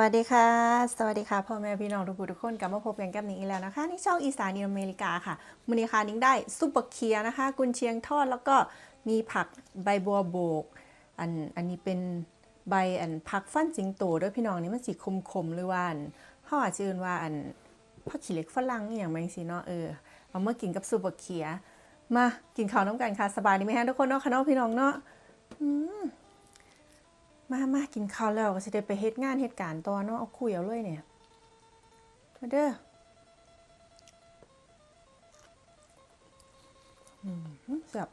วัสดีค่ะ สวัสดีค่ะพ่อแม่พี่น้องทุกผู้ทุกคนกลับมาพบกันกับนิ้งอีกแล้วนะคะนี่ช่องอีสานอเมริกาค่ะมือนี้ค่ะนิ้งได้ซุปเปอร์เคียร์นะคะ กุนเชียงทอดแล้วก็มีผักใบบัวโบก อันอันนี้เป็นใบอันผักฟันสิงโตด้วยพี่น้องนี่มันสีคมๆหรือว่าอันเขาอาจจะเรียกว่าอันผักขี้เหล็กฝรั่งอย่างไรสิเนาะเออเอามากินกับซุปเปอร์เคียร์มากินข้าวน้ำกันค่ะสบายดีไหมฮะทุกคนเนาะค่ะเนาะพี่น้องเนาะ มามากินข้าวแล้วก็สิได้ไปเฮ็ดงานเฮ็ดการต่อเนาะเอาคุยเอาเลยเนี่ยมาเด้อแซ่บ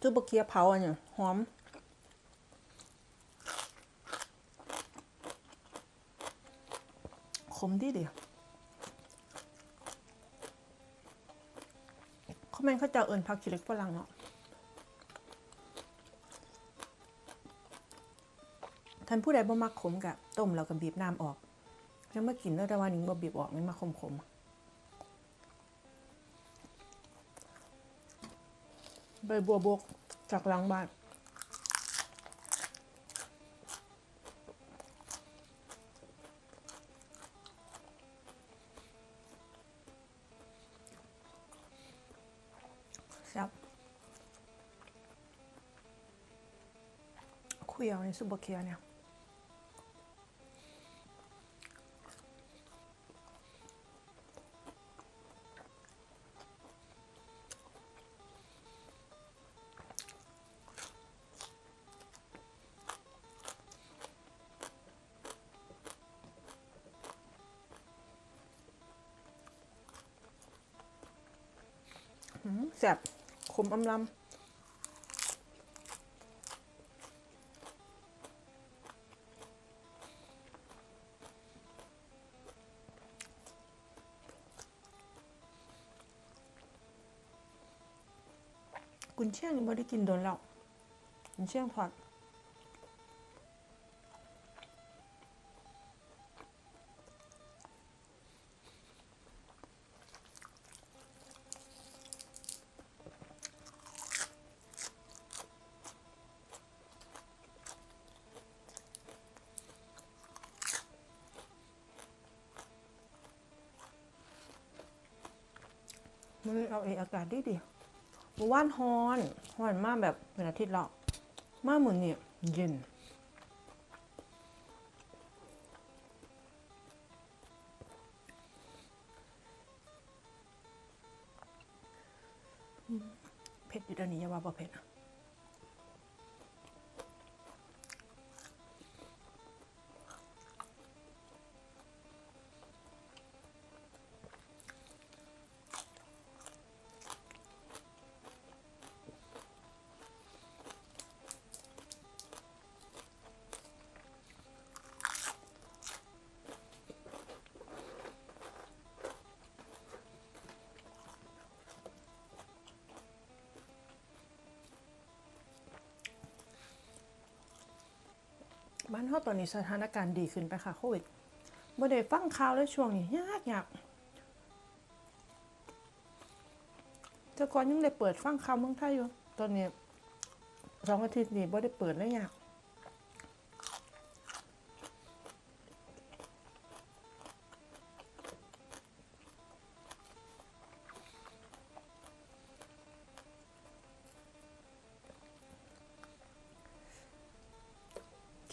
จุบะเคียเผาอันเนี่ยหอมขมดีเดียวเขาแม่นเขาจะเอิญผักขี้เล็กฝรั่งเนาะ ท่านผู้ใดบ่มักขมกะต้มแล้วก็บีบน้ำออกแล้วเมื่อกินแล้วแต่ว่านิ้งบ่บีบออกมันมาขมขมใบบัวบกจากหลังบ้านแซ่บคุยเอาในซุปเปอร์เคียเนี่ย แซ่บขมอำลำกุนเชียงยังไม่ได้กินโดนแล้วกุนเชียงทอด มันเอาเอออากาศดีดีเมื่านฮอนฮอนมากแบบเป็นอาทิตย์ละมาเหมือนเนี่ยเย็นเผ็ดอยู่ตอนนี้อย่าว่าบ่เผ็ดนะานเฮาตอนนี้สถานการณ์ดีขึ้นไปค่ะโควิดบ่ได้ฟังข่าวเลยช่วงนี้ยากยากแต่ก่อนยังได้เปิดฟังข่าวเมืองไทยอยู่ ตอนนี้สองอาทิตย์นี้บ่ได้เปิดเลยยาก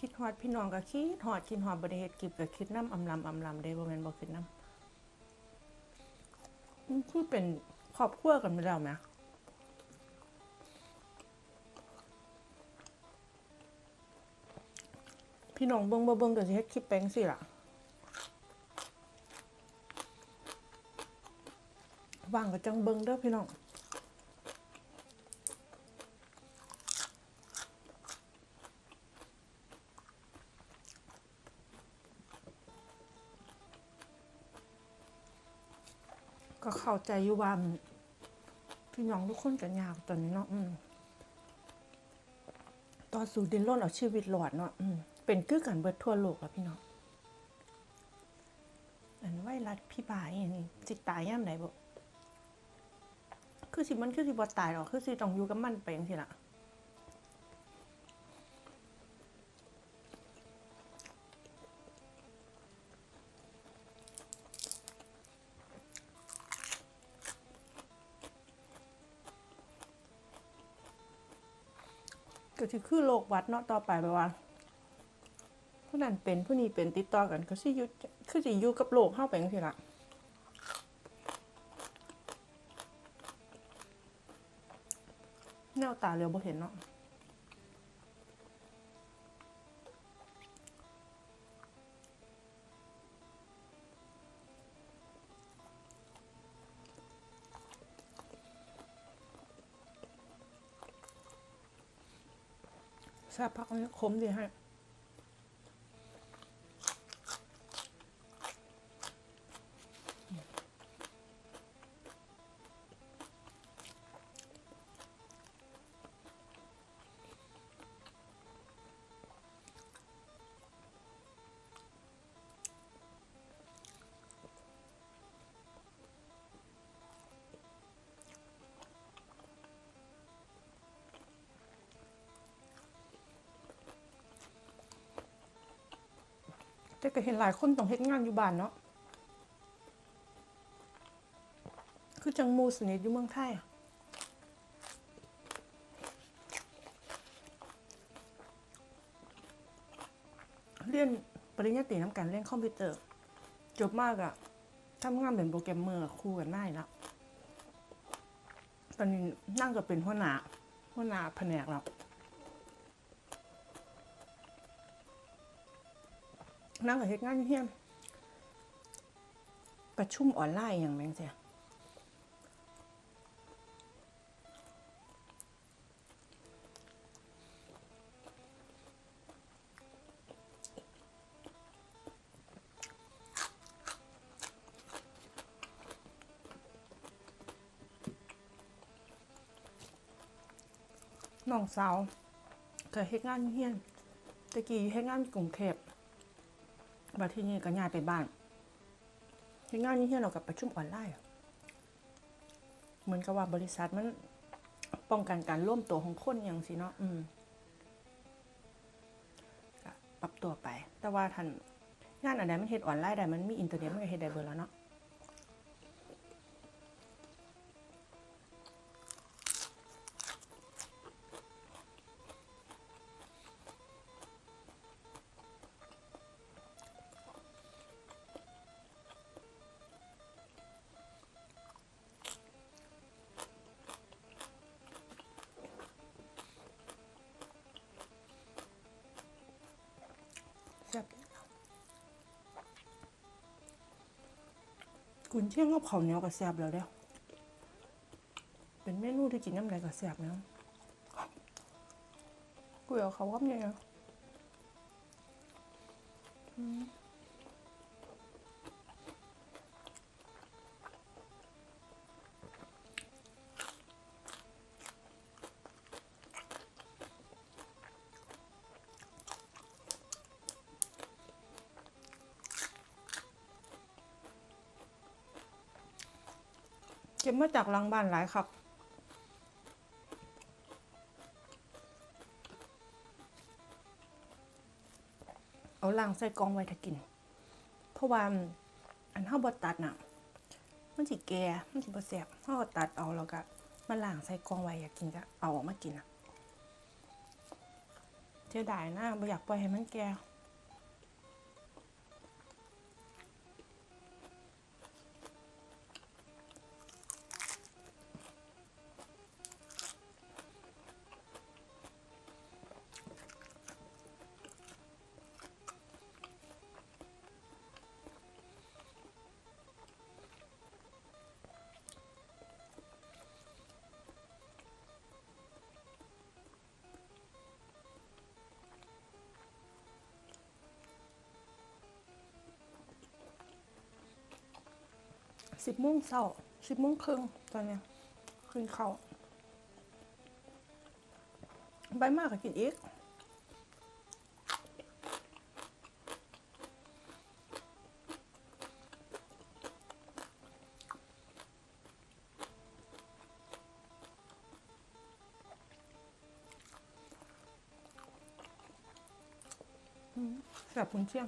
คิดฮอดพี่น้องก็คิดฮอดคิดฮอดบริเฮ็ดกิบก็คิดน้ำอำลำอำลำเด้บ่แม่นบ่คิดน้ำคือเป็นครอบครัวกันไปแล้วไหมพี่น้องเบิ่งบ่เบิ่งก็สิเฮ็ดคลิปแปลงสิล่ะว่างก็จังเบิ่งเด้อพี่น้อง ก็เข้าใจอยู่ว่าพี่น้องทุกคนกันยากตอนนี้เนาะตอนสู่ดินร่นเอาชีวิตหลอดเนาะเป็นคือกันเบิดทั่วโลกแล้วพี่น้องอันไวรัสพี่บายอย่างนี้สิตายย่ามไหนบ่คือสิมันคือสิบ่ตายหรอกคือสิต้องอยู่กับมันไปจังซี่ล่ะ ก็สิคือโรควัดเนาะต่อไปแบบว่าผู้นั้นเป็นผู้นี้เป็นติดต่อกันก็สิอยู่คือสิอยู่กับโรคเข้าไปจังซี่ล่ะแนวตาเรียวบ่เห็นเนาะ แซ่บพักนี้คมดีฮะ แต่ก็เห็นหลายคนต้องเฮ็ดงานอยู่บ้านเนาะ คือจังมูสนิทอยู่เมืองไทยอะเรียนปริญญาตรีน้ำกันเรียนคอมพิวเตอร์ จบมากอะทำงานเป็นโปรแกรมเมอร์คู่กันได้แล้วตอนนี้นั่งก็เป็นหัวหน้าหัวหน้าแผนกแล้ว นั่งกับเฮ็ดงานยู่เฮียนประชุมออนไลน์อย่างแม่งเสียน้องสาวก็เฮ็ดงานยู่เฮียนตะกี้เฮ็ดงานกรุงเทพ มาที่นี่ก็ย้ายไปบ้านที่งานนี้เรากับประชุมออนไลน์เหมือนกับว่าบริษัทมันป้องกันการร่วมตัวของคนอย่างสิเนาะอืมปรับตัวไป แต่ว่าท่านงานอะไรมันเฮ็ดออนไลน์ได้มันมีอินเทอร์เน็ตมันก็เฮ็ดได้เบอร์แล้วเนาะ กุนเชียงกับข้าวเหนียวก็แซ่บแล้วเด้อเป็นเมนูที่กินน้ำไหนก็แซ่บนะกูเอาเขาว่าไงอะอืม เก็บมาจากหลังบ้านหลายครับเอาล่างใส่กองไว้ถ้ากิน เพราะว่าอันเฮาบ่ตัดน่ะ มันสิแก่มันสิบ่แซ่บเฮาตัดเอาแล้วก็มาล่างใส่กองไว้อยากกินก็เอาออกมากินอะเสียดายนะบ่อยากปล่อยให้มันแก่ สิบโมงเช้าสิบโมงครึ่งตอนเนี้ยขึ้นเขาวใบมากก็กินอีกอืมแซ่บคุณเชียง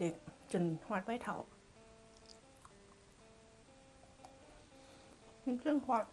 เด็กจนหอดไว้เถามีเครื่องหอด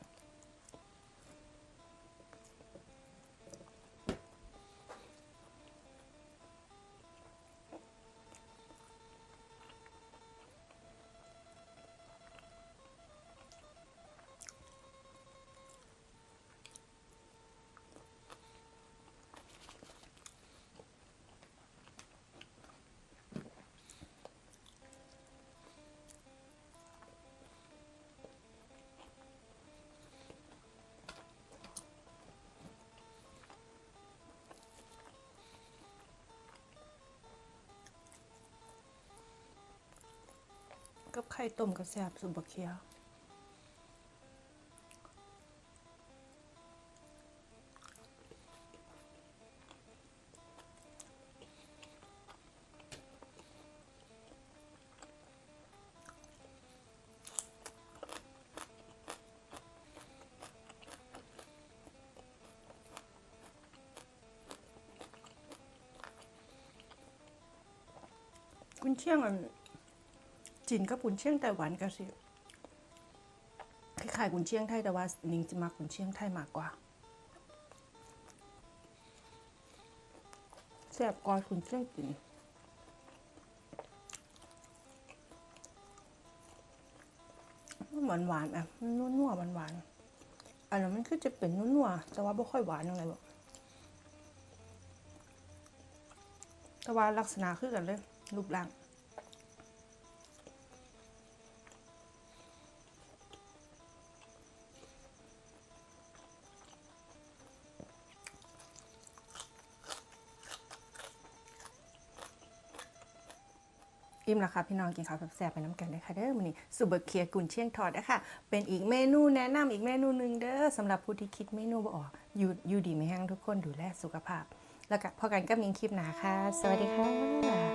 กับไข่ต้มกับแซ่บสุบะเคียวกุนเชียงอัน จีนกับกุนเชียงไต้หวันก็สิคล้ายๆกุนเชียงไทยแต่ว่านิงจะมักกุนเชียงไทยมากกว่าแซ่บกว่ากุนเชียงจีนหวานหวานอะมันนัวๆหวานอันนั้นมันคือจะเป็นนัวๆแต่ว่าไม่ค่อยหวานยังไงบอกแต่ว่าลักษณะคือกันเลยรูปร่าง อิ่มแล้วค่ะพี่น้องกินข้าวแซ่บๆไปน้ำกันได้ค่ะเด้อมันนี้สุเบอร์เคียกุนเชียงทอดนะคะเป็นอีกเมนูแนะนำอีกเมนูหนึ่งเด้อสำหรับผู้ที่คิดเมนูบ่ออกอยู่อยู่ดีไม่แห้งทุกคนดูแลสุขภาพ แล้วก็พอกันก็มีคลิปหนาค่ะ สวัสดีค่ะ